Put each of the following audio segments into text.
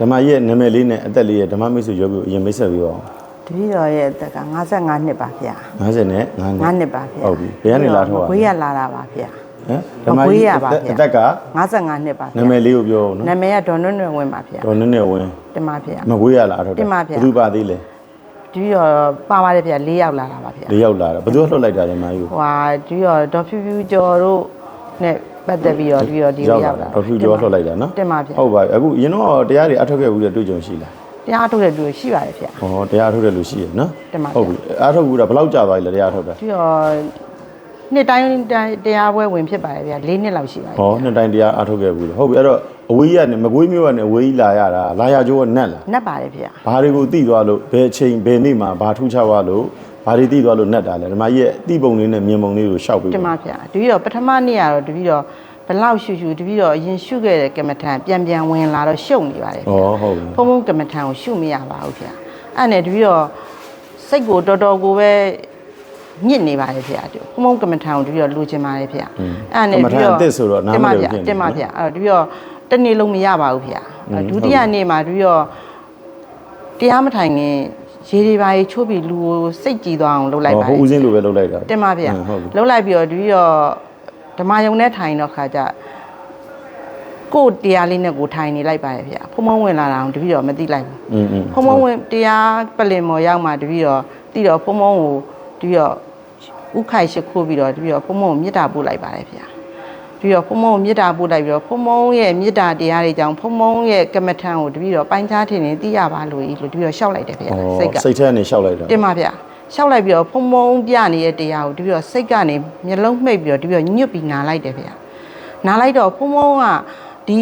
ဓမ္မရဲ့နာမည်လေးနဲ့အသက်လေးရဲ့ဓမ္မမိတ်ဆွေယောဂီကိုအရင်မိတ်ဆက်ပြီးပါအောင်တပည့်တော်ရဲ့အသက်က55နှစ်ပါဗျာ50နဲ့9 9နှစ်နှစ်ပါဗျာဟုတ်ပြီဘယ်ကနေလာထောက်မอ่ะကွေးရလာတာပါဗျာဟမ်မကွေးရပါအသက်ဗျာအသက်က55နှစ်ပါဗျာနာမည်လေးကိုပြောအောင်နော်နာမည်ကဒေါ်နွန်းနွယ်ဝင်ပါဗျာတော်နည်းနည်းဝင်တင်ပါဗျာမကွေးရလာထောက်တင်ပါဗျာဘယ်သူပါသေးလဲတပည့်တော်ပါပါတယ်ဗျာ၄ယောက်လာတာပါဗျာလေးယောက်လာတာဘယ်သူကလှုပ်လိုက်တာလဲမာယူဟွာတပည့်တော်ဒေါ်ဖြူဖြူကျော်တို့နဲ့ ပတ်သက်ပြီးတော့တပည့်တော်ဒီလိုရောက်လာတော်ဖြူကျော်လှုပ်လိုက်တာနော်တင်ပါဗျာဟုတ်ပါပြီအခုရင်တော့တရားတွေအထောက်ခဲ့ဘူးတဲ့တွေ့ကြုံရှိလားတရားထုတ်တဲ့လူရှိပါတယ်ဗျာဟောတရားထုတ်တဲ့လူရှိရနော်တင်ပါဗျာဟုတ်ပြီအထုတ်ဘူးတာဘယ်လောက်ကြာသွားပြီလဲတရားထုတ်တာပြီးတော့နှစ်တိုင်းတိုင်းတရားပွဲဝင်ဖြစ်ပါတယ်ဗျာ၄နှစ်လောက်ရှိပါတယ်ဟောနှစ်တိုင်းတရားအထုတ်ခဲ့ဘူးလေဟုတ်ပြီအဲ့တော့အဝေးကြီးကနေမကွေးမျိုးကနေအဝေးကြီးလာရတာလာရကျိုးကနက်လားနှက်ပါတယ်ဗျာဘာတွေကိုသိသွားလို့ဘယ်အချိန်ဘယ်နေ့မှာဘာထူးခြားသွားလို့ ဘာတွေသိသွားလို့နက်တာလဲဒီမှာကြီးရဲ့အတိပုံလေးနဲ့မြင်ပုံလေးကိုရှောက်ပြီးတင်ပါဗျာတပည့်တော်ပထမနေ့ကတော့တပည့်တော်ဘလောက်ရှူရှူတပည့်တော်အရင်ရှုခဲ့တဲ့ကမ္မထံပြန်ပြန်ဝင်လာတော့ရှုပ်နေပါတယ်ဩဟုတ်ပြီဖုံဖုံကမ္မထံကိုရှုမရပါဘူးဗျာအဲ့နဲ့တပည့်တော်စိတ်ကိုတော်တော်ကိုပဲညစ်နေပါတယ်ဗျာဒီဖုံဖုံကမ္မထံကိုတပည့်တော်လိုချင်ပါတယ်ဗျာအဲ့နဲ့တပည့်တော်တင်ပါဗျာတင်ပါဗျာအဲ့တော့တပည့်တော်တနေ့လုံးမရပါဘူးဗျာဒုတိယနေ့မှာတပည့်တော်တရားမထိုင်ခင် ရေတွေပါချိုးပြီးလူကိုစိတ်ကြည်သွားအောင်လုပ်လိုက်ပါဟိုဦးစင်းလိုပဲလုပ်လိုက်တာတင်ပါဗျာလုပ်လိုက်ပြီးတော့ဒီတော့ဓမ္မယုံနဲ့ထိုင်တော့ခါကြကိုတရားလေးနဲ့ကိုထိုင်နေလိုက်ပါရဲ့ဗျာဖုံမုံဝင်လာတာအောင်တပည့်တော်မသိလိုက်ဘူးဖုံမုံဝင်တရားပလင်မော်ရောက်မှတပည့်တော်တိတော့ဖုံမုံကိုတပည့်တော်ဥခိုင်ရှိခိုးပြီးတော့တပည့်တော်ဖုံမုံကိုမြစ်တာပို့လိုက်ပါရဲ့ဗျာ ပြီးတော့ဖုံဖုံကိုမေတ္တာပို့လိုက်ပြီးတော့ဖုံဖုံရဲ့မေတ္တာတရားတွေကြောင့်ဖုံဖုံရဲ့ကမ္မထံကိုတပြီးတော့ပိုင်းခြားထင်နေသိရပါလို့ဤလို့တပြီးတော့ရှောက်လိုက်တယ်ဗျာစိတ်ကစိတ်ထဲကနေရှောက်လိုက်တာတင်ပါဗျာရှောက်လိုက်ပြီးတော့ဖုံဖုံပြနေတဲ့တရားကိုတပြီးတော့စိတ်ကနေမျက်လုံးမှိတ်ပြီးတော့တပြီးတော့ညွတ်ပြီးနာလိုက်တယ်ဗျာနာလိုက်တော့ဖုံဖုံကဒီ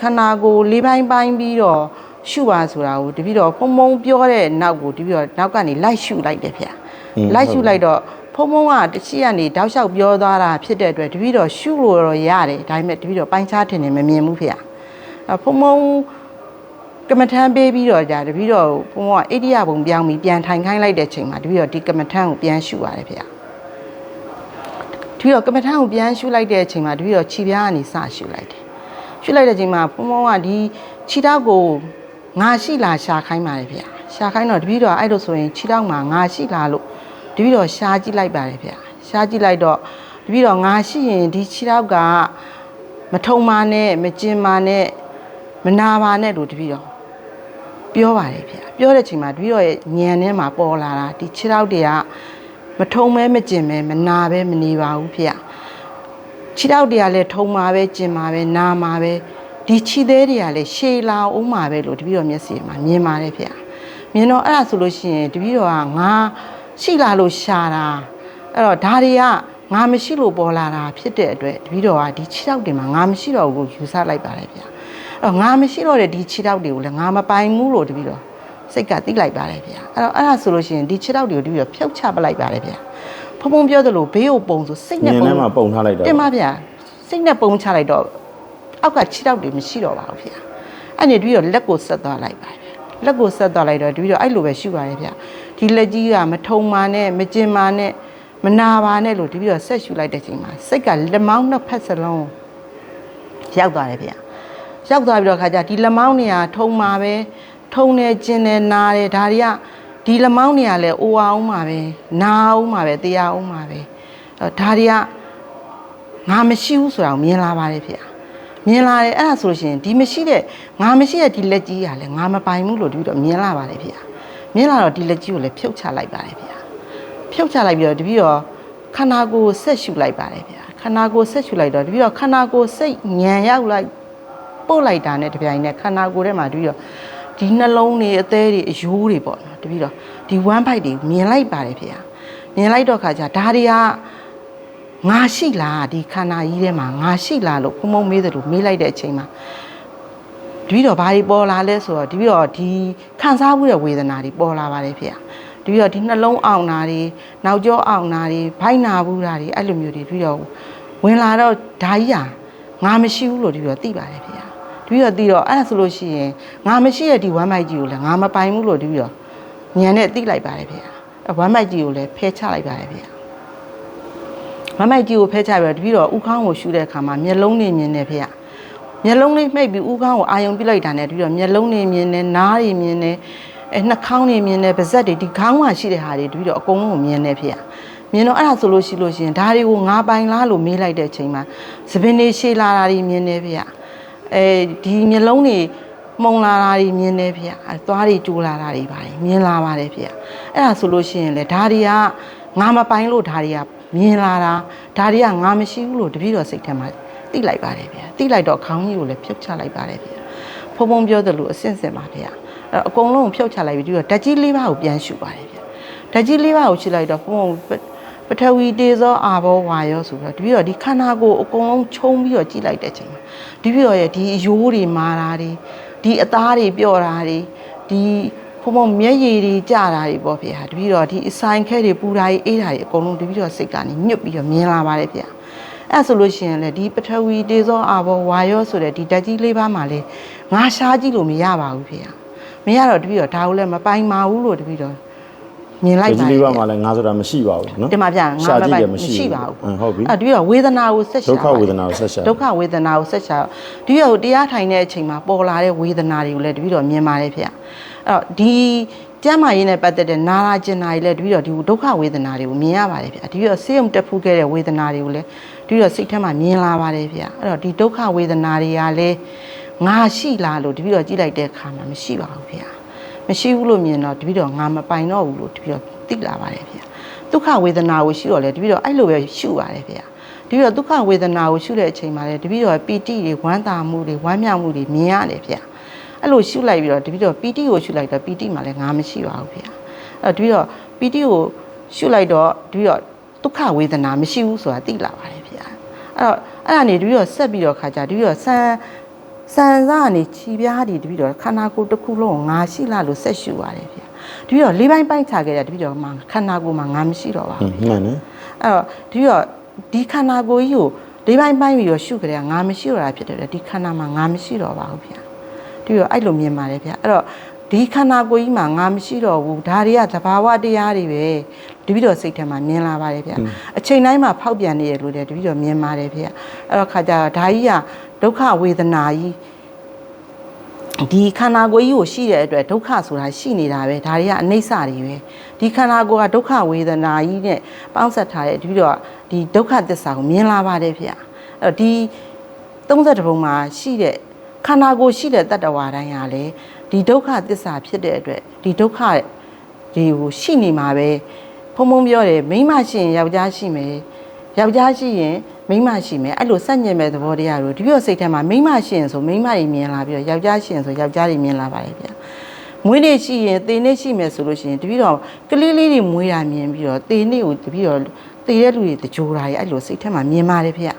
ခန္ဓာကိုယ်လေးပိုင်းပိုင်းပြီးတော့ရှုပါဆိုတာကိုတပြီးတော့ဖုံဖုံပြောတဲ့နောက်ကိုတပြီးတော့နောက်ကနေလိုက်ရှုလိုက်တယ်ဗျာလိုက်ရှုလိုက်တော့ ဖုံဖုံကတချိကနေတောက်လျှောက်ပြောသွားတာဖြစ်တဲ့အတွက်တပြီးတော့ရှုလို့တော့ရတယ်ဒါပေမဲ့တပြီးတော့ပိုင်းခြားထင်နေမမြင်ဘူးဗျာအဲဖုံဖုံကမ္မထမ်းပေးပြီးတော့ကြာတပြီးတော့ဘုံဘုံကအိန္ဒိယဘုံပြောင်းပြီးပြန်ထိုင်ခိုင်းလိုက်တဲ့ချိန်မှာတပြီးတော့ဒီကမ္မထမ်းကိုပြန်ရှုရတယ်ဖေ။တပြီးတော့ကမ္မထမ်းကိုပြန်ရှုလိုက်တဲ့ချိန်မှာတပြီးတော့ခြေပြားကနေစရှုလိုက်တယ်။ရှုလိုက်တဲ့ချိန်မှာဘုံဘုံကဒီခြေထောက်ကိုငါရှိလားရှာခိုင်းပါတယ်ဖေ။ရှာခိုင်းတော့တပြီးတော့အဲ့လိုဆိုရင်ခြေထောက်မှာငါရှိလားလို့ တပြီးတော့ရှာကြည့်လိုက်ပါတယ်ဖေ။ရှာကြည့်လိုက်တော့တပြီးတော့ငါရှိရင်ဒီခြေထောက်ကမထုံပါနဲ့မကျင်ပါနဲ့မနာပါနဲ့လို့တပြီးတော့ပြောပါတယ်ဗျာပြောတဲ့ချိန်မှာတပည့်တော်ရဲ့ညံထဲမှာပေါ်လာတာဒီခြေထောက်တွေကမထုံမဲမကျင်မဲမနာပဲမနေပါဘူးဗျာခြေထောက်တွေကလည်းထုံမှာပဲကျင်မှာပဲနာမှာပဲဒီခြေသေးတွေကလည်းရှည်လာအောင်မှာပဲလို့တပည့်တော်မျက်စိမှာမြင်ပါတယ်ဗျာမြင်တော့အဲ့ဒါဆိုလို့ရှိရင်တပည့်တော်ကငါ ရှိလာလို့ရှာတာအဲ့တော့ဒါတွေကငါမရှိလို့ပေါ်လာတာဖြစ်တဲ့အတွက်တပည့်တော်ကဒီခြေထောက်တွေမှာငါမရှိတော့ဘူးလို့ယူဆလိုက်ပါတယ်ဗျာအဲ့တော့ငါမရှိတော့တဲ့ဒီခြေထောက်တွေကိုလည်းငါမပိုင်ဘူးလို့တပီတော့စိတ်ကသိလိုက်ပါတယ်ဗျာအဲ့တော့အဲ့ဒါဆိုလို့ရှိရင်ဒီခြေထောက်တွေကိုတပီတော့ဖြုတ်ချပလိုက်ပါတယ်ဗျာဖုံဖုံပြောသလိုဘေးကိုပုံဆိုစိတ်ညနဲ့င်ပုံထဲမှာပုံထားလိုက်တာတင်ပါဗျာစိတ်နဲ့ပုံချလိုက်တော့အောက်ကခြေထောက်တွေမရှိတော့ပါဘူးဗျာအဲ့ဒီတပီတော့လက်ကိုဆက်သွားလိုက်ပါတယ်လက်ကိုဆက်သွားလိုက်တော့တပီတော့အဲ့လိုပဲရှုပါတယ်ဗျာ ဒီလက်ကြီးကမထုံပါနဲ့မကျင်ပါနဲ့မနာပါနဲ့လို့တပီတော့ဆက်ရှုလိုက်တဲ့ချိန်မှာစိတ်ကလက်မောင်းနှစ်ဖက်စလုံးရောက်သွားတယ်ဗျာရောက်သွားပြီးတော့ခါကျဒီလက်မောင်းနေရာထုံမှာပဲထုံနေကျင်နေနားတယ်ဒါတွေကဒီလက်မောင်းနေရာလဲအိုအောင်မှာပဲနာအောင်မှာပဲတရားအောင်မှာပဲအဲ့ဒါတွေကငါမရှိဘူးဆိုတာကိုမြင်လာပါတယ်ဖေမြင်လာတယ်အဲ့ဒါဆိုလို့ရှိရင်ဒီမရှိတဲ့ငါမရှိတဲ့ဒီလက်ကြီးကလည်းငါမပိုင်ဘူးလို့တပြီးတော့မြင်လာပါတယ်ဖေ မြင်လာတော့ဒီလက်ကြီးကိုလည်းဖြုတ်ချလိုက်ပါတယ်ဖေဖြုတ်ချလိုက်ပြီးတော့တပြီးတော့ခန္ဓာကိုယ်ဆက်ရှုလိုက်ပါတယ်ဖေခန္ဓာကိုယ်ဆက်ရှုလိုက်တော့တပြီးတော့ခန္ဓာကိုယ်စိတ်ညံရောက်လိုက်ပို့လိုက်တာနဲ့တပြိုင်နက်ခန္ဓာကိုယ်ထဲမှာတပြီးတော့ဒီနှလုံးတွေအသေးတွေအယိုးတွေပေါ့နော်တပြီးတော့ဒီ one bite တွေမြင်လိုက်ပါတယ်ဖေ။မြင်လိုက်တော့ခါကျဒါတွေကငါရှိလားဒီခန္ဓာကြီးထဲမှာငါရှိလားလို့ဖုံဖုံမေးတယ်လို့မေးလိုက်တဲ့အချိန်မှာ တပြီးတော့ဘာတွေပေါ်လာလဲဆိုတော့တပြီးတော့ဒီခံစားမှုတဲ့ဝေဒနာတွေပေါ်လာပါတယ်ဖေ။တပြီးတော့ဒီနှလုံးအောင်တာတွေနောက်ကျောအောင်တာတွေဘိုက်နာဘူးတာတွေအဲ့လိုမျိုးတွေတပြီးတော့ဝင်လာတော့ဓာကြီးဟာငါမရှိဘူးလို့တပြီးတော့သိပါတယ်ဖေ။တပြီးတော့တီးတော့အဲ့ဒါဆိုလို့ရှိရင်ငါမရှိတဲ့ဒီဝမ်းမိုက်ကြီးကိုလည်းငါမပိုင်ဘူးလို့တပြီးတော့ညံနဲ့တိလိုက်ပါတယ်ဖေ။အဲ့ဝမ်းမိုက်ကြီးကိုလည်းဖဲချလိုက်ပါတယ်ဖေ။ဝမ်းမိုက်ကြီးကိုဖဲချပြီးတော့တပြီးတော့ဥခေါင်းကိုရှူတဲ့အခါမှာမျက်လုံးနဲ့မြင်နေဖေ။ မျက်လုံးလေးမှိတ်ပြီးဥကောင်းကိုအာယုံပြလိုက်တာနဲ့ပြီးတော့မျက်လုံးတွေမြင်တယ်နားတွေမြင်တယ်အဲနှာခေါင်းတွေမြင်တယ်ပါးစပ်တွေဒီခေါင်းမှာရှိတဲ့ဟာတွေပြီးတော့အကုန်လုံးကိုမြင်တယ်ဖေ။မြင်တော့အဲ့ဒါဆိုလို့ရှိလို့ရှိရင်ဒါတွေကိုငါပိုင်လားလို့မေးလိုက်တဲ့အချိန်မှာသပင်တွေရှည်လာတာတွေမြင်တယ်ဖေ။အဲဒီမျက်လုံးတွေမှုံလာတာတွေမြင်တယ်ဖေ။အဲသွားတွေကျိုးလာတာတွေပါတယ်မြင်လာပါတယ်ဖေ။အဲ့ဒါဆိုလို့ရှိရင်လေဒါတွေကငါမပိုင်လို့ဒါတွေကမြင်လာတာဒါတွေကငါမရှိဘူးလို့တပည့်တော်စိတ်ထဲမှာ သိလိုက်ပါတယ်ဗျာသိလိုက်တော့ခေါင်းကြီးကိုလည်းဖြုတ်ချလိုက်ပါတယ်ဗျာဖုံဖုံပြောတယ်လို့အစင်စင်ပါဗျာအဲ့တော့အကုန်လုံးကိုဖြုတ်ချလိုက်ပြီးတော့ဓာတ်ကြီးလေးပါးကိုပြန်ရှုပါတယ်ဗျာဓာတ်ကြီးလေးပါးကိုရှုလိုက်တော့ဖုံဖုံပထဝီတေဇောအာဘောဝါယောဆိုပြီးတော့တပည့်တော်ဒီခန္ဓာကိုယ်အကုန်လုံးခြုံပြီးတော့ကြည့်လိုက်တဲ့အချိန်မှာတပည့်တော်ရဲ့ဒီအယိုးတွေမာတာတွေဒီအသားတွေပြော့တာတွေဒီဖုံဖုံမျက်ရည်တွေကျတာတွေပေါ့ဗျာတပည့်တော်ဒီအဆိုင်ခဲတွေပူတာတွေအေးတာတွေအကုန်လုံးတပည့်တော်စိတ်ကနေညွတ်ပြီးတော့မြင်လာပါတယ်ဗျာ အဲ့ဆိုလို့ရှိရင်လေဒီပထဝီတေဇောအာဘောဝါယောဆိုတဲ့ဒီဓာတ်ကြီးလေးပါးမှာလေငါရှားကြည့်လို့မရပါဘူးဖေ။မရတော့တပည့်တော့ဒါကိုလည်းမပိုင်ပါဘူးလို့တပည့်တော့မြင်လိုက်ဒီပါလေးပါမှလည်းငါဆိုတာမရှိပါဘူးနော်ဒီမှာပြန်ငါရှာမကြည့်ပိုင်တယ်မရှိပါဘူးအင်းဟုတ်ပြီအဲ့တပည့်တော့ဝေဒနာကိုဆက်ရှာဒုက္ခဝေဒနာကိုဆက်ရှာဒုက္ခဝေဒနာကိုဆက်ရှာတပည့်တော့တရားထိုင်တဲ့အချိန်မှာပေါ်လာတဲ့ဝေဒနာတွေကိုလည်းတပည့်တော့မြင်ပါတယ်ဖေ။အဲ့တော့ဒီကျမ်းမာရေးနဲ့ပတ်သက်တဲ့နာရာကျင်နာတွေလည်းတပည့်တော်ဒီဒုက္ခဝေဒနာတွေကိုမြင်ရပါတယ်ဗျာတပည့်တော်ဆေးရုံတက်ဖူးခဲ့တဲ့ဝေဒနာတွေကိုလည်းတ ပည့်တော်စိတ်ထဲမှာမြင်လာပါတယ်ဗျာအဲ့တော့ဒီဒုက္ခဝေဒနာတွေကလည်းငါရှိလားလို့တပည့်တော်ကြည့်လိုက်တဲ့အခါမှာမရှိပါဘူးဗျာမရှိဘူးလို့မြင်တော့တပည့်တော်ငါမပိုင်တော့ဘူးလို့တပည့်တော်သိလာပါတယ်ဗျာဒုက္ခဝေဒနာကိုရှိတော့လေတပည့်တော်အဲ့လိုပဲရှုပါတယ်ဗျာတပည့်တော်ဒုက္ခဝေဒနာကိုရှုတဲ့အချိန်မှာလေတပည့်တော်ပီတိတွေဝမ်းသာမှုတွေဝမ်းမြောက်မှုတွေမြင်ရတယ်ဗျာအဲ့လိုရှုလိုက်ပြီးတော့တပည့်တော်ပီတိကိုရှုလိုက်တော့ပီတိမှလည်းငါမရှိပါဘူးဗျာအဲ့တော့တပည့်တော်ပီတိကိုရှုလိုက်တော့တပည့်တော်ဒုက္ခဝေဒနာမရှိဘူးဆိုတာသိလာပါတယ်ဗျာ အဲ့တော့အဲ့ဒါနေတပည့်တော်ဆက်ပြီးတော့ခါကြတပည့်တော်ဆန်ဆန်စားနေခြီပြားဒီတပည့်တော်ခန္ဓာကိုယ်တစ်ခုလုံးကိုငါရှိလားလို့ဆက်ရှုပါတယ်ဗျာတပည့်တော်လေးပိုင်းပိုင်းခြာခဲ့တဲ့တပည့်တော်မှာခန္ဓာကိုယ်မှာငါမရှိတော့ပါဟဘူးင်းမှန်တယ်အဲ့တော့ဒီတော့ဒီခန္ဓာကိုယ်ကြီးကိုလေးပိုင်းပိုင်းပြီးတော့ရှုကြတယ်ငါမရှိတော့တာဖြစ်တယ်ဒီခန္ဓာမှာငါမရှိတော့ပါဘူးဗျာဒီတော့အဲ့လိုမြင်ပါတယ်ဗျာအဲ့တော့ ဒီခန္ဓာကိုယ်ကြီးမှာငါမရှိတော့ဘူးဒါတွေကသဘာဝတရားတွေပဲတပိတော့စိတ်ထဲမှာမြင်လာပါတယ်ဗျာအချိန်တိုင်းမှာဖောက်ပြန်နေရလို့တည်းတပိတော့မြင်ပါတယ်ဗျာအဲ့တော့ခါကြတော့ဒါကြီးကဒုက္ခဝေဒနာကြီးဒီခန္ဓာကိုယ်ကြီးကိုရှိတဲ့အတွက်ဒုက္ခဆိုတာရှိနေတာပဲဒါတွေကအနိစ္စတွေပဲဒီခန္ဓာကိုယ်ကဒုက္ခဝေဒနာကြီးနဲ့ပေါင်းဆက်ထားတဲ့ပြီးတော့ဒီဒုက္ခသစ္စာကိုမြင်လာပါတယ်ဖေ။အဲ့တော့ဒီ30ဘုံမှာရှိတဲ့ခန္ဓာကိုယ်ရှိတဲ့တတ္တဝါတိုင်းဟာလေ ဒီဒုက္ခသစ္စာဖြစ်တဲ့အတွက်ဒီဒုက္ခဒီကိုရှိနေမှာပဲဖုံဖုံပြောတယ်မိန်းမရှိရင်ယောက်ျားရှိမယ်ယောက်ျားရှိရင်မိန်းမရှိမယ်အဲ့လိုစက်ညင်မဲ့သဘောတရားတို့ဒီပြောစိတ်ထဲမှာမိန်းမရှိရင်ဆိုမိန်းမတွေမြင်လာပြီးတော့ယောက်ျားရှိရင်ဆိုယောက်ျားတွေမြင်လာပါတယ်ဗျာမွေးနေ့ရှိရင်သေနေ့ရှိမယ်ဆိုလို့ရှိရင်တပည့်တော်ကလေးလေးတွေမွေးတာမြင်ပြီးတော့သေနေ့ကိုတပည့်တော်သေ တဲ့လူတွေတကြိုတာကြီးအဲ့လိုစိတ်ထဲမှာမြင်ပါတယ်ဗျာ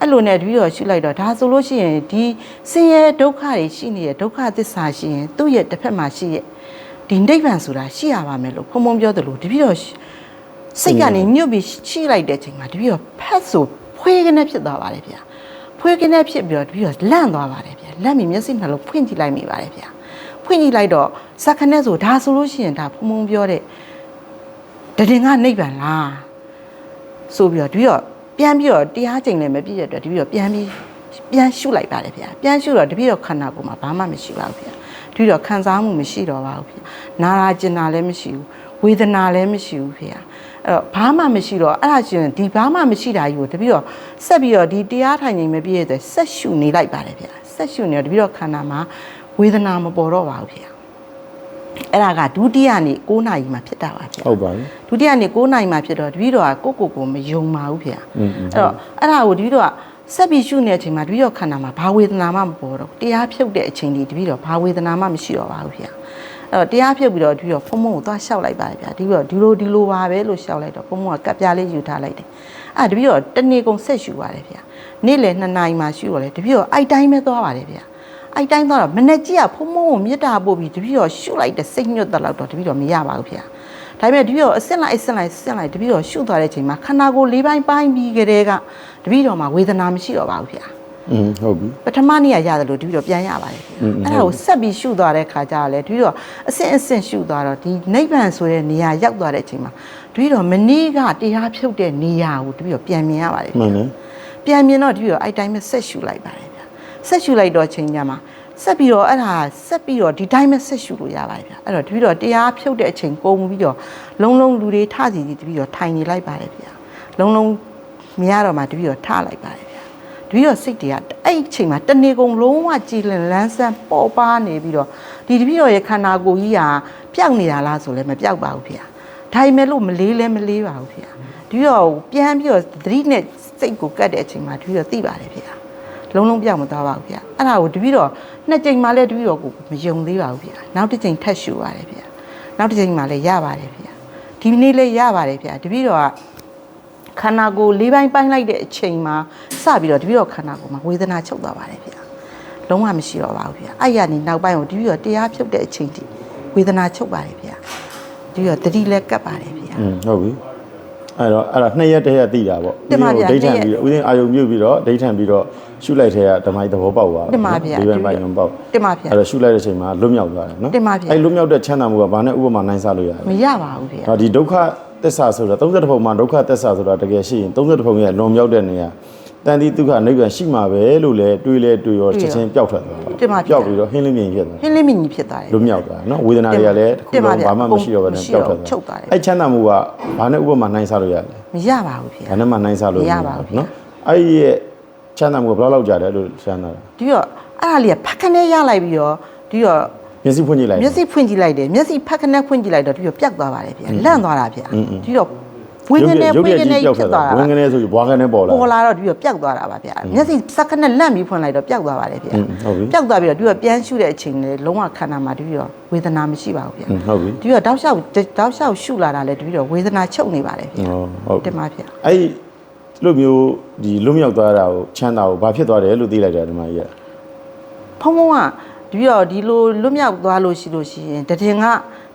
အဲ့လိုနဲ့တပည့်တော်ရှုလိုက်တော့ဒါဆိုလို့ရှိရင်ဒီဆင်းရဲဒုက္ခတွေရှိနေတဲ့ဒုက္ခသစ္စာရှိရင်သူ့ရဲ့တစ်ဖက်မှာရှိရဲ့ဒီနိဗ္ဗာန်ဆိုတာရှိရပါမယ်လို့ဘုံဘုံပြောတယ်လို့တပည့်တော်စိတ်ကနေညှုတ်ပြီးချိလိုက်တဲ့အချိန်မှာတပည့်တော့ဖတ်ဆိုဖွေးကနေဖြစ်သွားပါတယ်ဗျာဖွေးကနေဖြစ်ပြီးတော့တပည့်တော့လန့်သွားပါတယ်ဗျာလန့်ပြီးမျက်စိနှလုံးဖွင့်ကြည့်လိုက်မိပါတယ်ဗျာဖွင့်ကြည့်လိုက်တော့စက္ကနဲ့ဆိုဒါဆိုလို့ရှိရင်ဒါဖုံဖုံပြောတဲ့တည်ငါနိဗ္ဗာန်လား ဆိုပြီးတော့တပည့်တော့ပြန်ပြီးတော့တရားကျင့်လည်းမပြည့်တဲ့အတွက်တပည့်တော့ပြန်ပြီးပြန်ရှုလိုက်ပါတယ်ဗျာပြန်ရှုတော့တပည့်တော့ခန္ဓာကိုယ်မှာဘာမှမရှိပါဘူးဗျာတပည့်တော့ခံစားမှုမရှိတော့ပါဘူးဗျာနာရာကျင်နာလည်းမရှိဘူးဝေဒနာလည်းမရှိဘူးဗျာအဲ့တော့ဘာမှမရှိတော့အဲ့ဒါရှင်ဒီဘာမှမရှိတာကြီးကိုတပည့်တော့ဆက်ပြီးတော့ဒီတရားထိုင်နေမပြည့်တဲ့ဆက်ရှုနေလိုက်ပါတယ်ဗျာဆက်ရှုနေတော့တပည့်တော့ခန္ဓာမှာဝေဒနာမပေါ်တော့ပါဘူးဗျာ အဲ့ဒါကဒုတိယနေ့9နာရီမှဖြစ်တာပါဗျာဟုတ်ပါပြီဒုတိယနေ့9နာရီမှဖြစ်တော့တပည့်တော်ကကိုကိုကိုမယုံပါဘူးဗျာအဲ့တော့အဲ့ဒါကိုတပည့်တော်ကဆက်ပြီးရှုနေတဲ့အချိန်မှာတပည့်တော်ခန္ဓာမှာဘာဝေဒနာမှမပေါ်တော့တရားဖြုတ်တဲ့အချိန်ဒီတပည့်တော်ဘာဝေဒနာမှမရှိတော့ပါဘူးဗျာအဲ့တော့တရားဖြုတ်ပြီးတော့တပည့်တော်ဖုံဖုံကိုသွားလျှောက်လိုက်ပါတယ်ဗျာတပည့်တော်ဒီလိုဒီလိုပါပဲလို့လျှောက်လိုက်တော့ဖုံဖုံကကပ်ပြားလေးယူထားလိုက်တယ်အဲ့တပည့်တော်တနေ့ကုန်ဆက်ရှုပါတယ်ဗျာနေ့လယ်2နာရီမှရှုရတယ်တပည့်တော်အဲ့တိုင်းပဲသွားပါတယ်ဗျာ အဲ့တိုင်းသွားတော့မနေ့ကြီးကဖုံးဖုံးကိုမြစ်တာပို့ပြီးတပည့်တော်ရှုလိုက်တဲ့စိတ်ညွတ်တဲ့လောက်တော့တပည့်တော်မရပါဘူးဖေ။ဒါပေမဲ့တပည့်တော်အစစ်လိုက်အစစ်လိုက်ဆစ်လိုက်တပည့်တော်ရှုသွားတဲ့အချိန်မှာခန္ဓာကိုယ်လေးပိုင်းပိုင်းပြီးကြတဲ့ကတပည့်တော်မှာဝေဒနာမရှိတော့ပါဘူးဖေ။อืมဟုတ်ပြီပထမနေ့ကရတယ်လို့တပည့်တော်ပြန်ရပါတယ်အဲ့ဒါကိုဆက်ပြီးရှုသွားတဲ့ခါကျတော့လေတပည့်တော်အစင်အစင်ရှုသွားတော့ဒီနိဗ္ဗာန်ဆိုတဲ့နေရာရောက်သွားတဲ့အချိန်မှာတပည့်တော်မနေ့ကတရားဖြုတ်တဲ့နေရာကိုတပည့်တော်ပြန်မြင်ရပါတယ်မှန်တယ်ပြန်မြင်တော့တပည့်တော်အဲ့တိုင်းပဲဆက်ရှုလိုက်ပါတယ် ဆက်ရှုလိုက်တော့ချိန်ညမှာဆက်ပြီးတော့အဲ့ဒါဆက်ပြီးတော့ဒီတိုင်းပဲဆက်ရှုလို့ရပါတယ်ဗျအဲ့တော့တပည့်တော်တရားဖြုတ်တဲ့အချိန်ကုန်ပြီးတော့လုံးလုံးလူတွေထစီစီတပည့်တော်ထိုင်နေလိုက်ပါတယ်ဗျလုံးလုံးမရတော့မှတပည့်တော်ထလိုက်ပါတယ်ဗျတပည့်တော်စိတ်တွေကအဲ့ဒီအချိန်မှာတနေကုန်လုံးဝကြည်လင်လန်းဆန်းပေါ်ပါနေပြီးတော့ဒီတပည့်တော်ရဲ့ခန္ဓာကိုယ်ကြီးဟာပျောက်နေတာလားဆိုလည်းမပျောက်ပါဘူးဗျဒါပေမဲ့လို့မလေးလဲမလေးပါဘူးဗျတပည့်တော်ပြန်ပြီးတော့သတိနဲ့စိတ်ကိုကတ်တဲ့အချိန်မှာတပည့်တော်သိပါတယ်ဗျ လုံးလုံးပြောက်မသွားပါဘူးဗျအဲ့ဒါကိုတပည့်တော်နှစ်ကြိမ်မှလည်းတပည့်တော်ကိုမယုံသေးပါဘူးဗျနောက်တစ်ကြိမ်ထပ်ရှူပါတယ်ဗျနောက်တစ်ကြိမ်မှလည်းရပါတယ်ဗျဒီနေ့လည်းရပါတယ်ဗျတပည့်တော်ကခန္ဓာကိုယ်လေးပိုင်းပိုင်းလိုက်တဲ့အချိန်မှာစပြီးတော့တပည့်တော်ခန္ဓာကိုယ်မှာဝေဒနာချုပ်သွားပါတယ်ဗျာလုံးဝမရှိတော့ပါဘူးဗျာအဲ့ရနေနောက်ပိုင်းကိုတပည့်တော်တရားဖြုတ်တဲ့အချိန်ထိဝေဒနာချုပ်ပါတယ်ဗျာတပည့်တော်တတိလည်းကပ်ပါတယ်ဗျာอืมဟုတ်ပြီ အဲ့တော့အဲ့ဒါနှစ်ရက်တစ်ရက်သိတာပေါ့တင်ပါဗျာဒိဋ္ဌံနှစ်ရက်ပြီးတော့ဦးဇင်းအာယုံမြုပ်ပြီးတော့ဒိဋ္ဌံပြီးတော့ရှုလိုက်တဲ့ကဓမ္မကြီးသဘောပေါက်သွားတင်ပါဗျာဒီဘက်ပိုင်းလုံးပေါက်တင်ပါဗျာအဲ့တော့ရှုလိုက်တဲ့အချိန်မှာလွတ်မြောက်သွားတယ်နော်တင်ပါဗျာအဲ့လွတ်မြောက်တဲ့ချမ်းသာမှုကဘာနဲ့ဥပမာနိုင်စားလို့ရလဲမရပါဘူးဗျာ။ဒါဒီဒုက္ခသစ္စာဆိုတာ30ပုံမှာဒုက္ခသစ္စာဆိုတာတကယ်ရှိရင်30ပုံရဲ့လွန်မြောက်တဲ့နေရာ တန်တိဒုက္ခနိဗ္ဗာန်ရှိမှာပဲလို့လဲတွေးလဲတွေးရောချက်ချင်းပျောက်ထွက်သွားတယ်တင်ပါဗျာပျောက်ပြီးတော့ဟင်းလင်းမြင်ဖြစ်သွားဟင်းလေးမြင့်ကြီးဖြစ်သွားတယ်လွတ်မြောက်သွားတယ်နော်ဝေဒနာတွေကလည်းတစ်ခုတင်ပါလုံးဗျာဘာမှမရှိတော့ဘဲနဲ့မရှိပျောက်တော့ထွက်သွားချုပ်သွားတယ်အဲ့ချမ်းသာမှုကဘာနဲ့ဥပမာနိုင်စားလို့ရလဲမရပါဘူးဗျာဘာနဲ့မှနိုင်စားလို့မရပါဘူးဗျာနော်အဲ့ဒီရဲ့ချမ်းသာမှုကဘယ်လောက်လောက်ကြာတယ်လို့ချမ်းသာတာဒီတော့အဲ့ဒါလေးကဖက်ခနဲ့ရလိုက်ပြီးတော့ဒီတော့မျက်စိဖွင့်ကြည့်လိုက်မျက်စိဖွင့်ကြည့်လိုက်တယ်မျက်စိဖက်ခနဲ့ဖွင့်ကြည့်လိုက်တော့ဒီတော့ပြတ်သွားပါတယ်ဗျာလန့်သွားတာဗျာဒီတော့ ဝင်ငနေပွင့်ကနေဖြစ်သွားတာဝင်ငနေဆိုပြီးဘွားကနေပေါ်လာပေါ်လာတော့ဒီတော့ပျောက်သွားတာပါဗျာမျက်စိစက္ကနဲ့လန့်ပြီးဖွင့်လိုက်တော့ပျောက်သွားပါတယ်ဗျာပျောက်သွားပြီးတော့ဒီတော့ပြန်ရှုတဲ့အချိန်လေလုံးဝခန္ဓာမှာဒီတော့ဝေဒနာမရှိပါဘူးဗျာဟုတ်ပြီဒီတော့တောက်လျှောက်တောက်လျှောက်ရှုလာတာလေဒီတော့ဝေဒနာချုပ်နေပါတယ်ဗျာဟုတ်တယ်ပါဗျာအဲ့လို့မျိုးဒီလွတ်မြောက်သွားတာကိုချမ်းသာကိုဘာဖြစ်သွားတယ်လို့သိလိုက်တာဒီမှာကြီးကဖုံဖုံကဒီတော့ဒီလိုလွတ်မြောက်သွားလို့ရှိလို့ရှိရင်တည်ငါ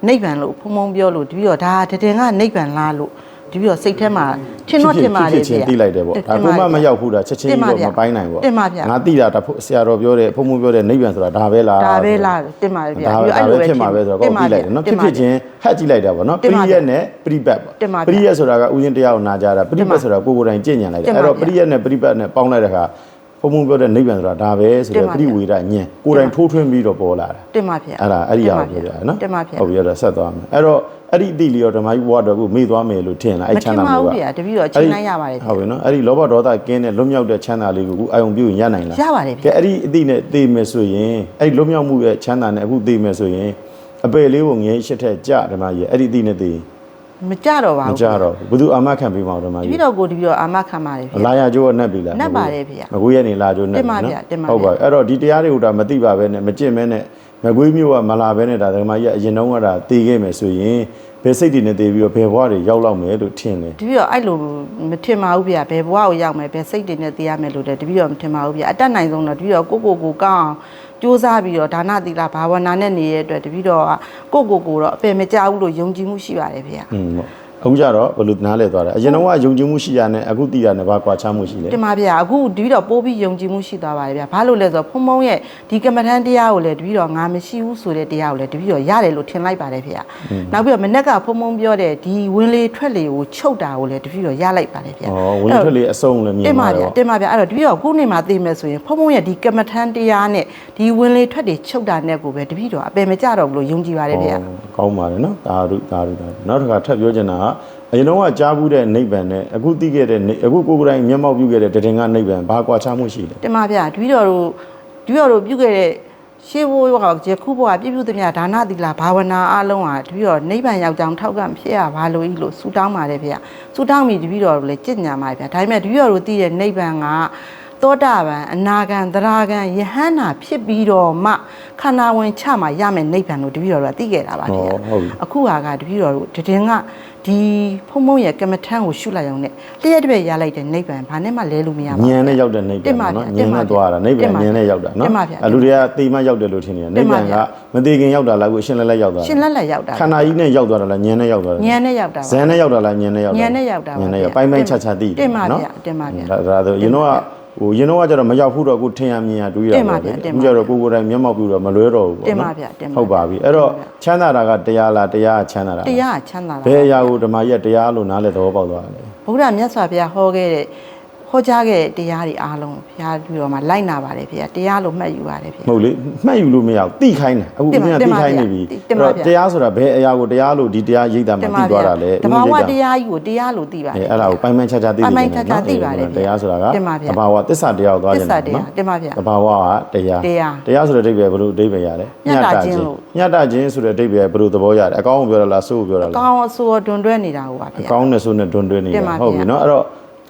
နိဗ္ဗာန်လို့ဖုံဖုံပြောလို့ဒီတော့ဒါတည်ငါနိဗ္ဗာန်လားလို့ ဒီပြီးတော့စိတ်ထဲမှာထင်တော့ထင်ပါလေဖြစ်ချင်းသိလိုက်တယ်ပေါ့ဒါကိုမှမရောက်ဘူးဒါချက်ချင်းကြီးတော့မပိုင်းနိုင်ပေါ့တင်ပါဗျာငါသိတာဒါဆရာတော်ပြောတယ်ဖုံဖုံပြောတယ်နိဗ္ဗာန်ဆိုတာဒါပဲလားဒါပဲလားတင်ပါလေဗျာဒါပဲဒါပဲဖြစ်မှာပဲဆိုတော့ကိုသိလိုက်တယ်နော်ဖြစ်ဖြစ်ချင်းဟတ်ကြည့်လိုက်တာပေါ့နော်ပတင်ရိပါယဗျာက်နဲ့ပရိပတ်ပေါ့တင်ပါဗျာပရိယက်ဆိုတာကဥစဉ်တရားကိုနာကြတာပရိပတ်ဆိုတာကိုယ်ကိုယ်တိုင်ကြင်ညံလိုက်တယ်တင်ပါအဲ့တော့ဗျာပရိယက်နဲ့ပရိပတ်နဲ့ပေါင်းလိုက်တဲ့အခါ ဖုံဖုံပြောတဲ့နိဗ္ဗာန်ဆိုတာဒါပဲဆိုတင်တော့ပါပဗျာရိဝေဒညင်ကိုယ်တိုင်ထိုးထွင်းပြီးတော့ပေါ်လာတာတင်ပါဗျာအဲ့ဒါအဲ့ဒီအရာကိုတင်ပြောပါပြရနော်တင်ပါဗျာဟုတ်ပြီအဲ့ဒါဆက်သွားမယ်အဲ့တော့အဲ့ဒီအတိလျောဓမ္မကြီးဘဝတော်ကိုမေ့သွားမယ်လို့ထင်လားအဲ့ချမ်းသာမှုကမထင်ပါဘူးဗျာတပည့်တော်ချိန်လိုက်ရပါတယ်ဗျာဟုတ်ပြီနော်အဲ့ဒီလောဘဒေါသကင်းတဲ့လွတ်မြောက်တဲ့ချမ်းသာလေးကိုအခုအာယုံပြုရင်ရနိုင်လားရပါတယ်ဗျာကဲအဲ့ဒီအတိနဲ့သိမယ်ဆိုရင်အဲ့ဒီလွတ်မြောက်မှုရဲ့ချမ်းသာနဲ့အခုသိမယ်ဆိုရင်အပေလေးကိုငယ်ရှစ်ထက်ကြဓမ္မကြီးအဲ့ဒီအတိနဲ့သိရင် မကြတော့ပါမဘူးကြတော့ဘူးဘယ်သူအာမခံပေးမအောင်ဓမ္မတကြီးပည့်တော်ကိုတပည့်တော်အာမခံပါတယ်ဗျာ လာရကြိုးနဲ့ပြီလားနပ်ပါတယ်ဗျာမကွေးရနေလာကြိုးနဲ့တင်ပါဗျာတင်ပါဗျာ ဟုတ်ပါပြီအဲ့တော့ဒီတရားတွေကိုဒါမသိပါပဲနဲ့မကျင့်မဲနဲ့မကွေးမျိုးကမလာပဲနဲ့ဒါဓမ္မကြီးကအရင်တုန်းကဒါသိခဲ့မယ်ဆိုရင်ဘယ်စိတ်တွေနဲ့သိပြီးတော့ဘယ်ဘဝတွေရောက်လောက်မယ်လို့ထင်တယ်တပည့်တော်အဲ့လိုမထင်ပါဘူးဗျာဘယ်ဘဝကိုရောက်မယ်ဘယ်စိတ်တွေနဲ့သိရမယ်လို့တည်းတပည့်တော်မထင်ပါဘူးဗျာအတက်နိုင်ဆုံးတော့တပည့်တော်ကိုကိုကိုကောင်းအောင် စူးစမ်းပြီးတော့ဒါနသီလဘာဝနာနဲ့နေတဲ့အတွက်တပည့်တော်ကကိုကိုကိုတော့အပယ်မကြဘူးလို့ယုံကြည်မှုရှိပါတယ်ဗျာอืมဟုတ်အ ခုကြတော့ဘယ်လိုနားလဲသွားတယ်အရင်တော့ကယုံကြည်မှုရှိရနဲ့အခုသိရနဲ့ဘာကွာခြားမှုရှိလဲတင်ပါဗျာအခုတပည့်တော်ပိုးပြီးယုံကြည်မှုရှိသွားပါတယ်ဗျာဘာလို့လဲဆိုတော့ဖုံဖုံရဲ့ဒီကမ္မထန်တရားကိုလည်းတပည့်တော်ငါမရှိဘူးဆိုတဲ့တရားကိုလည်းတပည့်တော်ရတယ်လို့ထင်လိုက်ပါတယ်ဗျာနောက်ပြီးတော့မနေ့ကဖုံဖုံပြောတဲ့ဒီဝင်လေထွက်လေကိုချုပ်တာကိုလည်းတပည့်တော်ရလိုက်ပါတယ်ဗျာဩဝင်လေထွက်လေအစုံလည်းမြင်တင်ပါပါဗျာတော့တင်ပါဗျာအဲ့တော့တပည့်တော်ခုနေမှာသိမယ်ဆိုရင်ဖုံဖုံရဲ့ဒီကမ္မထန်တရားနဲ့ဒီဝင်လေထွက်လေချုပ်တာနဲ့ကိုပဲတပည့်တော်အပယ်မကြတော့ဘူးလို့ယုံကြည်ပါတယ်ဗျာဩကောင်းပါတယ်နော်ဒါရုဒါရုဒါရုနောက်တစ်ခါထပ်ပြောချင်တာကအရင်တော့ကကြားဘူးတဲ့နိဗ္ဗာန်နဲ့အခုသိခဲ့တဲ့နိအခုကိုယ်ကိုယ်တိုင်မျက်မှောက်ပြုခဲ့တဲ့တည်တင်ကနိဗ္ဗာန်ဘာကွာခြားမှုရှိလဲတင်ပါဗျာတပည့်တော်တို့တပည့်တော်တို့ပြုခဲ့တဲ့ရှေးဘိုးရောယခုဘဝပြည့်ပြည့်သမျှဒါနသီလဘာဝနာအလုံးဟာတပည့်တော်နိဗ္ဗာန်ရောက်ကြောင်းထောက်ကံဖြစ်ရပါလို့ဤလို့ဆုတောင်းပါတယ်ဗျာဆုတောင်းပြီးတပည့်တော်တို့လည်းကြည်ညာပါတယ်ဗျာဒါပေမဲ့တပည့်တော်တို့သိတဲ့နိဗ္ဗာန်က သောတာပန်အနာဂံသရဂံယဟန္တာဖြစ်ပြီးတော့မှခန္ဓာဝင်ချမှရမယ်နိဗ္ဗာန်လို့တပည့်တော်တို့ကသိခဲ့တာပါဗျာဟုတ်ပြီအခုဟာကတပည့်တော်တို့တည်င်းကဒီဖုံဖုံရဲ့ကမ္မထမ်းကိုရှုလိုက်အောင်နဲ့တရက်တစ်ပြက်ရလိုက်တဲ့နိဗ္ဗာန်ဘာနဲ့မှလဲလို့မရပါဘူးဉာဏ်နဲ့ရောက်တဲ့နိဗ္ဗာတင်န်ပါပေါ့ဗျာနော်ဉာဏ်နဲ့သွားတာနိဗ္ဗာန်ဉာဏ်နဲ့ရောက်တာနော်တင်ပါဗျာအဲလူတွေကသိမှရောက်တယ်လို့ထင်နေတယ်တင်နိဗ္ဗာပါန်ဗျာကမသိခင်ရောက်တာလားကိုအရှင်လက်လက်ရောက်တာလားရှင်လက်လက်ရောက်တာခန္ဓာကြီးနဲ့ရောက်သွားတာလားဉာဏ်နဲ့ရောက်သွားတာလားဉာဏ်နဲ့ရောက်တာပါဇန်နဲ့ရောက်တာလားဉာဏ်နဲ့ရောက်တာဉာဏ်နဲ့ရောက်တာပါဉာဏ်နဲ့ရောက်ဗျာပိုင်းပိုင်းခြားခြားသိတယ်တင်ပါနော်ဗျာတင်ပါဗျာဒါဒါဆိုရင်တော့ ဟိုရင်တော့ကကျတော့မရောက်ဘူးတော့ကိုထင်ရမြင်ရတွေးရတင်ပါပါဗျာပဲတင်အခုပါကျတော့ကိုကိုယ်တိုင်မျက်မှောက်ပြုတော့မလွဲတော့ဘူးပေါ့တင်ပါနော်ဗျာတင်ပါဟုတ်ပါပြီအဲ့တော့ချမ်းသာတာကတရားလားတရားကချမ်းသာတာလားတရားကချမ်းသာတာဘယ်အရာကိုဓမ္မကြီးကတရားလို့နားလဲသဘောပေါက်သွားတယ်ဗုဒ္ဓမြတ်စွာဘုရားဟောခဲ့တဲ့ ဟဟောကြားခဲ့တဲ့တရားတွေအားလုံးဘုရားပြီးတော့မှလိုက်နာပါတယ်ဘုရားတရားလို့မှတ်ယူပါတယ်ဘုမရားဟုတ်လေမှတ်ယူလို့မရဘူးတိခိုင်းတာအခုတင်ပါကတင်တိပါခိုင်းနေပြီတင်ပါအဲ့တော့တရားဆိုတာဘယ်အရာကိုတရားလို့ဒီတရားရိပ်တာမှတင်သိပါသွားတာလေတဘာဝဥပမာရိပ်တာတရားကြီးကိုတရားလို့သိပါတအဲယ်အဲ့ဒါကိုပိုင်ပိုင်ခြားခြားသိပိုင်ပိုင်နေတယ်ခြားခြားသိပါတယ်နော်တရားဆိုတာကတင်ပါဗျာ တဘာဝသစ္စာတရားကိုသွားသကြစ္တယ်စာနော်တရားတင်ပါဗျာ တဘာဝကတရားတရားတရားဆိုတဲ့အဓိပ္ပာယ်ဘယ်လိုအဓိပ္ပာယ်ရလဲမျှတခြင်းလို့မျှတခြင်းဆိုတဲ့အဓိပ္ပာယ်ဘယ်လိုသဘောရလဲအကောင်းကိုပြောတာလားဆိုးကိုပြောတာလားကောင်းအဆိုးတွန်တွဲနေတာကိုပါဗျာ ကောင်းတယ်ဆိုနဲ့တွန်တွဲနေတင်တာပါဟုတ်ပြီဗျာနော်အဲ့တော့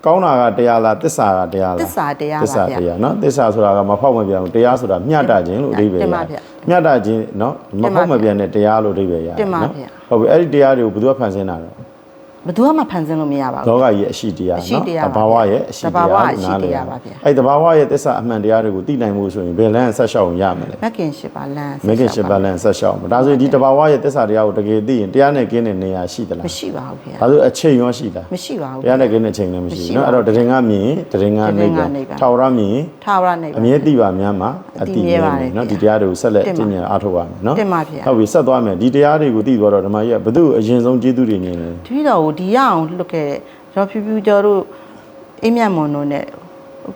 ကောင်းတာကတရားလားသစ္စာကတရားလားသစ္စာတရားသစ္စာပါဗျာတရားနော်သစ္စာဆိုတာကမဖောက်မပြန်ဘူးတရားဆိုတာမျှတခြင်းလို့အဓိပ္ပာယ်တင်ရပါဗျာမျှတခြင်းနော်မဖောက်မပြန်တဲ့တရားလို့အဓိပ္ပာယ်ရတယ်တင်ပါနော်ဗျာဟုတ်ပြီအဲ့ဒီတရားတွေကိုဘယ်သူကဖန်ဆင်းတာလဲ ဘယ်သူမှဖန်ဆင်းလို့မရပါဘူးလောကကြီးရဲ့အရှိတရားနော်တဘာဝရဲ့အရှိတရားတဘာဝအရှိတရားပါဗျာအဲ့တဘာဝရဲ့သစ္စာအမှန်တရားတွေကိုသိနိုင်ဖို့ဆိုရင်ဘယ်လမ်းဆက်လျှောက်ရမလဲမက်ကင်ရှစ်ပါလမ်းမက်ကင်ရှစ်ပါလမ်းဆက်လျှောက်မှာဒါဆိုဒီတဘာဝရဲ့သစ္စာတရားကိုတကယ်သိရင်တရားနဲ့ကင်းတဲ့နေရာရှိသလားမရှိပါဘူးဗျာဒါဆိုအချိန်ရောရှိလားမရှိပါဘူးတရားနဲ့ကင်းတဲ့အချိန်လည်းမရှိဘူးနော်အဲ့တော့တရင်ကမြင်တရင်ကနိဗ္ဗာန်ထာဝရမြင်ထာဝရနိဗ္ဗာန်အမြဲသိပါများမှာအတိမြဲမယ်နော်ဒီတရားတွေကိုဆက်လက်ကျင့်ကြံအားထုတ်ရမယ်နော်တင်ပါဗျာဟုတ်ပြီဆက်သွားမယ်ဒီတရားတွေကိုသိသွားတော့ဓမ္မကြီးကဘု து အရင်ဆုံးကျေးဇူးတွေမြင်တယ်တပည့်တော်ကိုဒီရအောင်လွတ်ခဲ့တဲ့ကျွန်တော်ဖြူဖြူကျော်တို့အိမ်မြတ်မွန်တို့နဲ့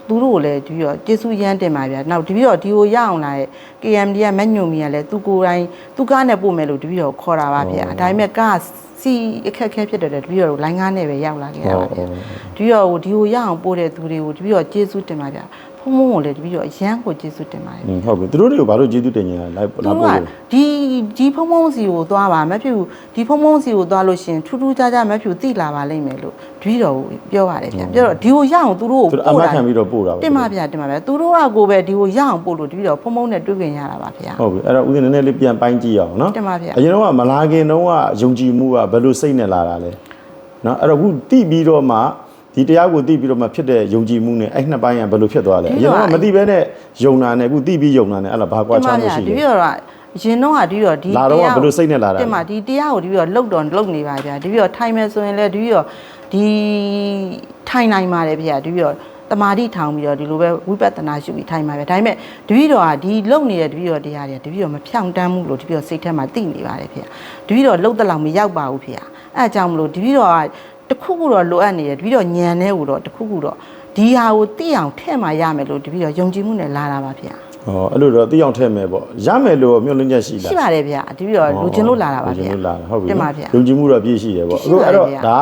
သူတို့ကိုလည်းတပည့်တော်ကျေးဇူးရမ်းတင်ပါဗျာနောက်တပည့်တော်ဒီကိုရအောင်လာတဲ့ KMD ကမက်ညွန်မီကလည်းသူကိုယ်တိုင်သူကားနဲ့ပို့မယ်လို့တပည့်တော်ခေါ်တာပါဗျာဒါပေမဲ့ကားစီအခက်အခဲဖြစ်တဲ့အတွက်တပည့်တော်ကိုလိုင်းကားနဲ့ပဲရောက်လာခဲ့ရပါဗျာတပည့်တော်ကိုဒီကိုရအောင်ပို့တဲ့သူတွေကိုတပည့်တော်ကျေးဇူးတင်ပါဗျာ ဖုံဖုံကိုလည်းတပည့်တော်အရန်ကိုကျေးဇူးတင်ပါတယ်อืมဟုတ်ပြီသူတို့တွေကိုဘာလို့ကျေးဇူးတင်ကြလဲလိုက်သူလာတို့ပို့ကလို့ဒီဒီဖုံဖုံစီကိုသွားပါမဖြူဒီဖုံဖုံစီကိုသွားလို့ရှရင်ထူးထူးခြားခြားမဖြူသိလာပါလိမ့်မယ်လို့တပည့်တော်ကိုပြောပါတယ်ဗျာပြောတော့ဒီကိုရအောင်သူတို့သူကိုတို့အမပို့တ်တာခံပြီးတော့ပို့တာပေါ့တင်ပါဗျာတင်ပါဗျာသူတို့ကကိုပဲဒီကိုရအောင်ပို့လို့တပည့်တော်ဖုံဖုံနဲ့တွေ့ခွင့်ရတာပါဗျာဟုတ်ပြီအဲ့တော့ဦးဇင်းနည်းနည်းလေးပြန်ပိုင်းကြည့်အောင်နော်တင်ပါဗျာအရင်တော့ကမလာခင်တုန်းကယုံကြည်မှုကဘယ်လိုစိတ်နဲ့လာတာလဲနော်အဲ့တော့အခုတိပြီးတော့မှ ဒီတရားကိုတိပြီးတော့မှဖြစ်တဲ့ယုံကြည်မှုနဲ့အဲ့နှစ်ပိုင်းကဘယ်လိုဖြစ်သွားလဲအရင်တော့ကမတိဘဲနဲ့ယုံနာနဲ့အခုတိပြီးယုံနာနဲ့အဲ့ဒါဘာကွာတင်ခြားပါမှုဗျာရှိတလဲပည့်တော်ကအရင်တော့ကတပည့်တော်ဒီလာတော့ကဘယ်လိုစိတ်နဲ့လာတာလဲတင်ပါဒီတရားကိုတပည့်တော်လှုပ်တော့လှုပ်နေပါဗျာတပည့်တော်ထိုင်မယ်ဆိုရင်လည်းတပည့်တော်ဒီထိုင်နိုင်ပါတယ်ဗျာတပည့်တော်တမာတိထောင်ပြီးတော့ဒီလိုပဲဝိပဿနာရှုပြီးထိုင်ပါပဲဒါပေမဲ့တပည့်တော်ကဒီလုံနေတဲ့တပည့်တော်တရားတွေကတပည့်တော်မဖြောင့်တမ်းဘူးလို့တပည့်တော်စိတ်ထဲမှာသိနေပါတယ်ဖေ။တပည့်တော်လှုပ်တဲ့လောက်မရောက်ပါဘူးဖေ။အဲအကြောင်းမလို့တပည့်တော်က တခုခုတော့လိုအပ်နေတယ်တပည့်တော်ညံနေကိုတော့တခုခုတော့ဒီဟာကိုသိအောင်ထည့်မှရမယ်လို့တပည့်တော်ယုံကြည်မှုနဲ့လာတာပါဖေ။ဟောအဲ့လိုတော့တိအောင်ထဲ့မယ်ပေါ့ရမယ်လို့မျှော်လင့်ချက်ရှိလားရှိပါတယ်ဗျာတပည့်တော်လူချင်းလို့လာတာပါလူဗျာချင်းလို့လာတာဟုတ်ပြီတင်ပါဗျာယုံကြည်မှုတော့ပြည့်ရှိတယ်ပေါ့ရှိအခုပါအဲ့တယ်တော့ဗျာဒါ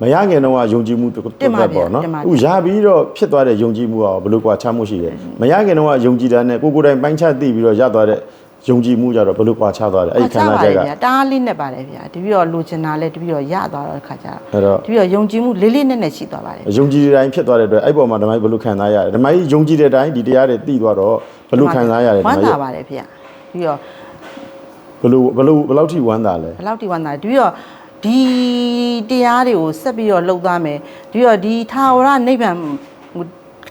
မရခင်တော့ကယုံကြည်မှုတစ်ခုတင်ပါတစ်ဗျာပေါ့နော်တင်ပါဗျာအခုရပြီးတော့ဖြစ်သွားတဲ့ယုံကြည်မှုကဘယ်လိုကွာခြားမှုရှိလဲမရခင်တော့ကယုံကြည်တာနဲ့ကိုယ်ကိုယ်တိုင်ပိုင်းခြားသိပြီးတော့ရသွားတဲ့ ယုံကြည်မှုကြတော့ဘယ်လိုကွာခြားသွားလဲအဲ့ဒီခန္ဓာချက်ကဗျာတားလေးနဲ့ပါတယ်ဗျာတပည့်တော်လူချင်တာလဲတပည့်တော်ရသွားတော့ခါကြတော့အဲ့တော့တပည့်တော်ယုံကြည်မှုလေးလေးနက်နက်ရှိသွားပါတယ်ယုံကြည်တဲ့အတိုင်းဖြစ်သွားတဲ့အတွက်အဲ့ပေါ်မှာဓမ္မကြီးဘယ်လိုခံစားရလဲဓမ္မကြီးယုံကြည်တဲ့အတိုင်းဒီတရားတွေသိသွားတော့ဘယ်လိုခံစားရလဲဓမ္ဝမမ်းကြီးသာပါတယ်ဗျာပြီးတော့ဘယ်လိုဘယ်လိုဘယ်လောက်ထိဝမ်းသာလဲဘယ်လောက်ထိဝမ်းသာလဲတပည့်တော်ဒီတရားတွေကိုဆက်ပြီးတော့လှုပ်သားမယ်တပည့်တော်ဒီထာဝရနိဗ္ဗာန်ဟို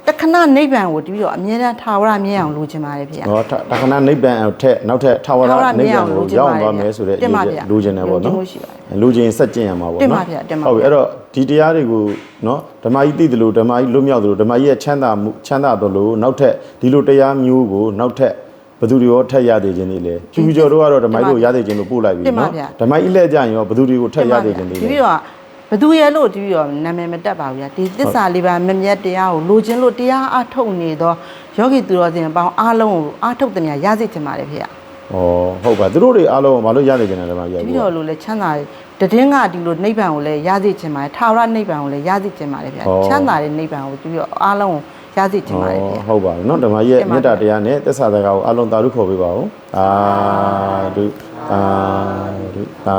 တခဏနိဗ္ဗာန်ကိုတပည့်တော်အမြဲတမ်းထာဝရမြဲအောင်လိုချင်ပါတယ်ဗျာဟောတခဏနိဗ္ဗာန်ထက်နောက်ထပ်ထာဝရနိဗ္ဗာန်ကိုရောက်သွားမယ်ဆိုတဲ့တင်ပါဗျာလူကျင်တယ်ပေါ့နော်ယုံကြည်မှုရှိပါတယ်လူချင်းစက်ကျင်ရမှာပေါ့တင်နော်ပါဗျာတင်ပါဟုတ်ပြီဗျာအဲ့တော့ဒီတရားတွေကိုနော်ဓမ္မကြီးသိတယ်လို့ဓမ္မကြီးလွတ်မြောက်တယ်လို့ဓမ္မကြီးရဲ့ချမ်းသာမှုချမ်းသာတယ်လို့နောက်ထပ်ဒီလိုတရားမျိုးကိုနောက်ထပ်ဘယ်သူတွေရောထက်ရသေးခြင်းတွေလဲဖြူဖြူကျော်တို့ကတော့ဓမ္မကြီးတို့ရသေးခြင်းလို့ပို့လိုက်ပြီတင်ပါနော်ဗျာဓမ္မကြီးလှည့်ကြရင်ရောဘယ်သူတွေကိုထက်ရသေးခြင်းတွေဒီလဲပြီးတော့ ဘသူရဲ့လို့ဒီပြီးတော့နာမည်မတက်ပါဘူးဗျာဒီသစ္စာလေးပါမမြတ်တရားကိုလိုချင်လို့တရားအထုတ်နေတော့ယောဂီသူတော်စင်အပေါင်းအားလုံးကိုအထုတ်တဲ့နေရာရစေချင်ပါတယ်ဖေ။ ဩဟုတ်ပါသူတို့တွေအားလုံးဘာလို့ရသေးခြင်းလဲဓမ္မကြီး ဒီ က ပြီးတော့လို့လဲချမ်းသာတယ်တည်င်းကဒီလိုနိဗ္ဗာန်ကိုလည်းရစေချင်ပါတယ်ထာဝရနိဗ္ဗာန်ကိုလည်းရစေချင်ပါတယ်ဖေ။ချမ်းသာတဲ့နိဗ္ဗာန်ကိုဒီပြီးတော့အားလုံးကိုရစေချင်ပါတယ်ဖေ ဟုတ်ပါပြီเนาะဓမ္မကြီးရဲ့ တင်ပါ မေတ္တာတရားနဲ့သက်စာစကားကိုအလုံးသာဓုခေါ်ပေးပါဦးအာဓုအာဓုအာ